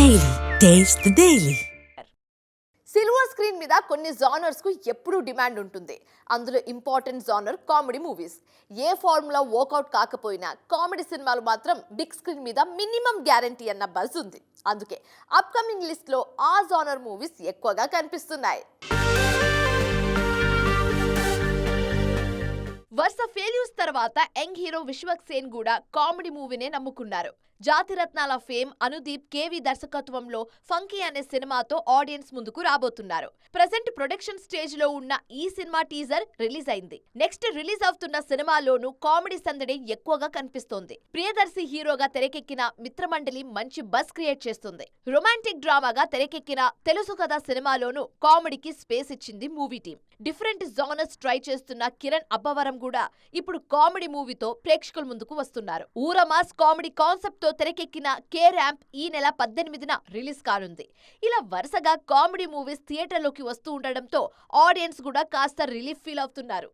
Daily taste daily silver screen మీద కొన్ని జానర్స్కు ఎప్పుడూ డిమాండ్ ఉంటుంది. అందులో ఇంపార్టెంట్ జానర్ కామెడీ మూవీస్. ఏ ఫార్ములా వర్కౌట్ కాకపోయినా కామెడీ సినిమాలు మాత్రం బిగ్ స్క్రీన్ మీద మినిమం గ్యారంటీ అన్న బజ్ ఉంది. అందుకే అప్కమింగ్ లిస్ట్లో ఆ జానర్ మూవీస్ ఎక్కువగా కనిపిస్తున్నాయి. ఫెయిల్యూస్ తర్వాత యంగ్ హీరో విశ్వక్ సేన్ కూడా కామెడీ మూవీనే నమ్ముకున్నారు. జాతిరత్నాల ఫేమ్ అనుదీప్ కేవి దర్శకత్వంలో ఫంకీ అనే సినిమాతో ఆడియన్స్ ముందుకు రాబోతున్నారు. ప్రజెంట్ ప్రొడక్షన్ స్టేజ్లో ఉన్న ఈ సినిమా టీజర్ రిలీజ్ అయింది. నెక్స్ట్ రిలీజ్ అవుతున్న సినిమాలోనూ కామెడీ సందడి ఎక్కువగా కనిపిస్తోంది. ప్రియదర్శి హీరోగా తెరకెక్కిన మిత్రమండలి మంచి బస్ క్రియేట్ చేస్తుంది. రొమాంటిక్ డ్రామాగా తెరకెక్కిన తెలుసు కదా సినిమాలోనూ కామెడీకి స్పేస్ ఇచ్చింది movie team different genres try చేస్తున్న కిరణ్ అబ్బవరం కూడా ఇప్పుడు కామెడీ మూవీతో ప్రేక్షకుల ముందుకు వస్తున్నారు. ఊరమాస్ కామెడీ కాన్సెప్ట్తో తెరకెక్కిన కే ర్యాంప్ ఈ నెల పద్దెనిమిదిన రిలీజ్ కానుంది. ఇలా వరుసగా కామెడీ మూవీస్ థియేటర్లోకి వస్తూ ఉండడంతో ఆడియన్స్ కూడా కాస్త రిలీఫ్ ఫీల్ అవుతున్నారు.